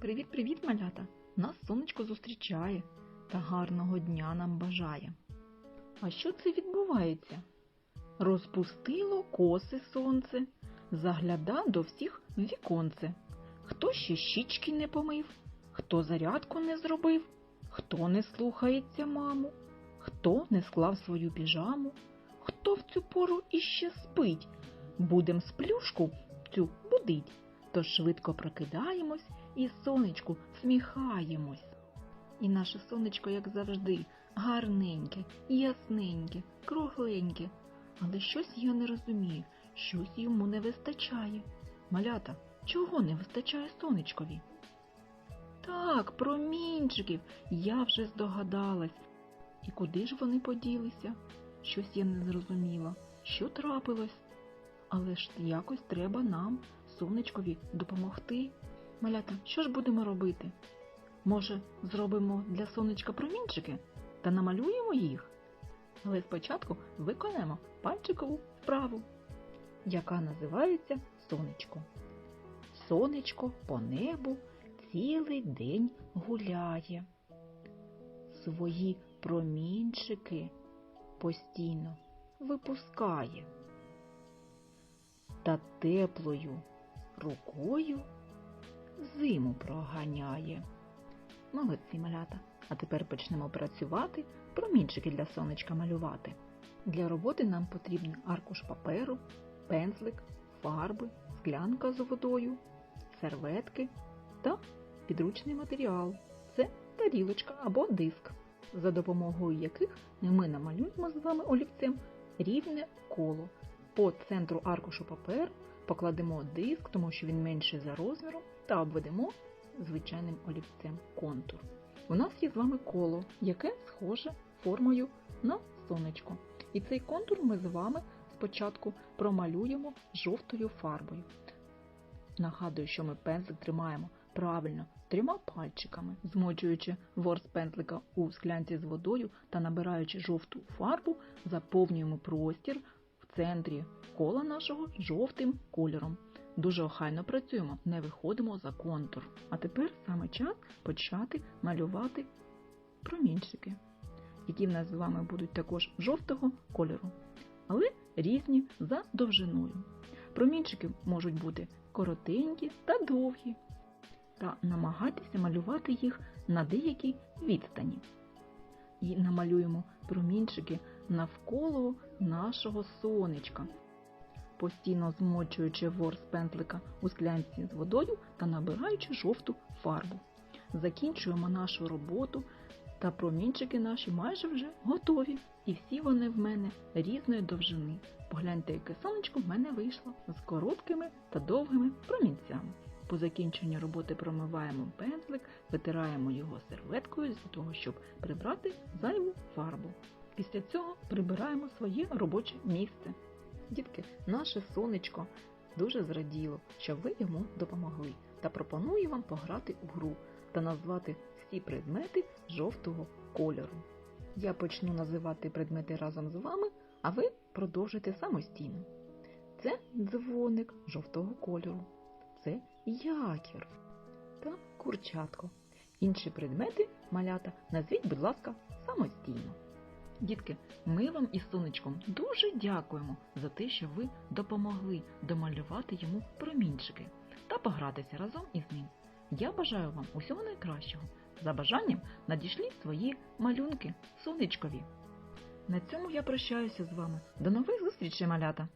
Привіт-привіт, малята! Нас сонечко зустрічає та гарного дня нам бажає. А що це відбувається? Розпустило коси сонце, загляда до всіх віконце. Хто ще щічки не помив, хто зарядку не зробив, хто не слухається маму, хто не склав свою піжаму, хто в цю пору іще спить, будем сплюшку цю будить. Тож швидко прокидаємось і сонечку сміхаємось. І наше сонечко, як завжди, гарненьке, ясненьке, кругленьке. Але щось я не розумію, щось йому не вистачає. Малята, чого не вистачає сонечкові? Так, промінчиків, я вже здогадалась. І куди ж вони поділися? Щось я не зрозуміла. Що трапилось? Але ж якось треба нам, сонечкові, допомогти. Малята, що ж будемо робити? Може, зробимо для сонечка промінчики та намалюємо їх? Але спочатку виконаємо пальчикову вправу, яка називається сонечко. Сонечко по небу цілий день гуляє. Свої промінчики постійно випускає та теплою рукою зиму проганяє. Молодці малята. А тепер почнемо працювати, промінчики для сонечка малювати. Для роботи нам потрібні аркуш паперу, пензлик, фарби, склянка з водою, серветки та підручний матеріал. Це тарілочка або диск, за допомогою яких ми намалюємо з вами олівцем рівне коло. По центру аркушу паперу покладемо диск, тому що він менший за розміром, та обведемо звичайним олівцем контур. У нас є з вами коло, яке схоже формою на сонечко. І цей контур ми з вами спочатку промалюємо жовтою фарбою. Нагадую, що ми пензлик тримаємо правильно трьома пальчиками, змочуючи ворс пензлика у склянці з водою та набираючи жовту фарбу, заповнюємо простір центрі кола нашого жовтим кольором. Дуже охайно працюємо, не виходимо за контур. А тепер саме час почати малювати промінчики, які в нас з вами будуть також жовтого кольору, але різні за довжиною. Промінчики можуть бути коротенькі та довгі, та намагайтеся малювати їх на деякій відстані. І намалюємо промінчики навколо нашого сонечка постійно змочуючи ворс пензлика у склянці з водою та набираючи жовту фарбу. Закінчуємо нашу роботу, та промінчики наші майже вже готові. І всі вони в мене різної довжини. Погляньте, яке сонечко в мене вийшло з короткими та довгими промінцями. По закінченню роботи промиваємо пензлик, витираємо його серветкою для того, щоб прибрати зайву фарбу. Після цього прибираємо своє робоче місце. Дітки, наше сонечко дуже зраділо, що ви йому допомогли, та пропоную вам пограти у гру та назвати всі предмети жовтого кольору. Я почну називати предмети разом з вами, а ви продовжите самостійно. Це дзвоник жовтого кольору, це якір та курчатко. Інші предмети малята назвіть, будь ласка, самостійно. Дітки, ми вам із сонечком дуже дякуємо за те, що ви допомогли домалювати йому промінчики та погратися разом із ним. Я бажаю вам усього найкращого. За бажанням надішліть свої малюнки сонечкові. На цьому я прощаюся з вами. До нових зустрічей, малята!